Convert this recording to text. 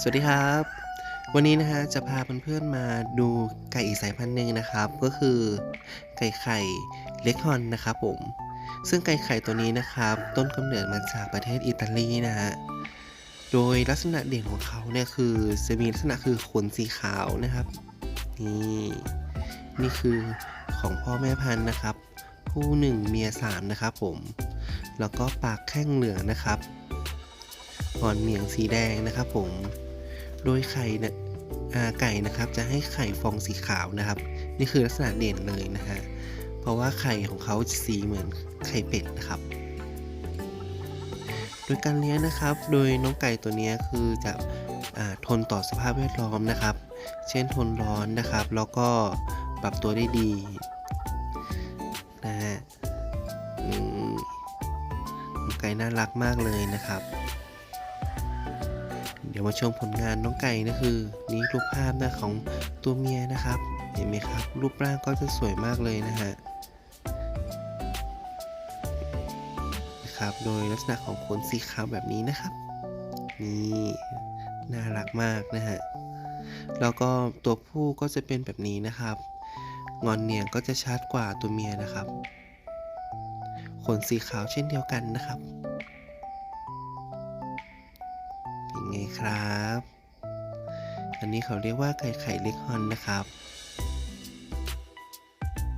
สวัสดีครับ วันนี้นะฮะจะพาเพื่อนๆมาดูไก่อีกสายพันธุ์หนึ่งนะครับ ก็คือไก่ไข่เล็กฮอนนะครับผม ซึ่งไก่ไข่ตัวนี้นะครับ ต้นกำเนิดมาจากประเทศอิตาลีนะฮะโดยลักษณะเด่นของเขาเนี่ยคือจะมีลักษณะคือขนสีขาวนะครับนี่นี่คือของพ่อแม่พันธุ์นะครับ ผู้หนึ่งเมียสามนะครับผม แล้วก็ปากแข้งเหลืองนะครับ อ่อนเหนียงสีแดงนะครับผม โดยไข่นะไก่นะครับจะให้ไข่ฟองสีขาวนะครับ นี่คือลักษณะเด่นเลยนะฮะ เพราะว่าไข่ของเขาสีเหมือนไข่เป็ดนะครับ โดยการเลี้ยงนะครับ โดยน้องไก่ตัวนี้คือจะอทนต่อสภาพแวดล้อมนะครับ เช่นทนร้อนนะครับ แล้วก็ปรับตัวได้ดีนะฮะไก่น่ารักมากเลยนะครับ เดี๋ยวมาชมผลงานน้องไก่นะคือ นี่รูปภาพนะของตัวเมียนะครับ เห็นไหมครับ รูปร่างก็จะสวยมากเลยนะฮะนะครับ โดยลักษณะของขนสีขาวแบบนี้นะครับ นี่น่ารักมากนะฮะ แล้วก็ตัวผู้ก็จะเป็นแบบนี้นะครับ งอนเนียงก็จะชัดกว่าตัวเมียนะครับ ขนสีขาวเช่นเดียวกันนะครับ ไงครับ อันนี้เขาเรียกว่าไก่ไข่เล็กฮอนนะครับ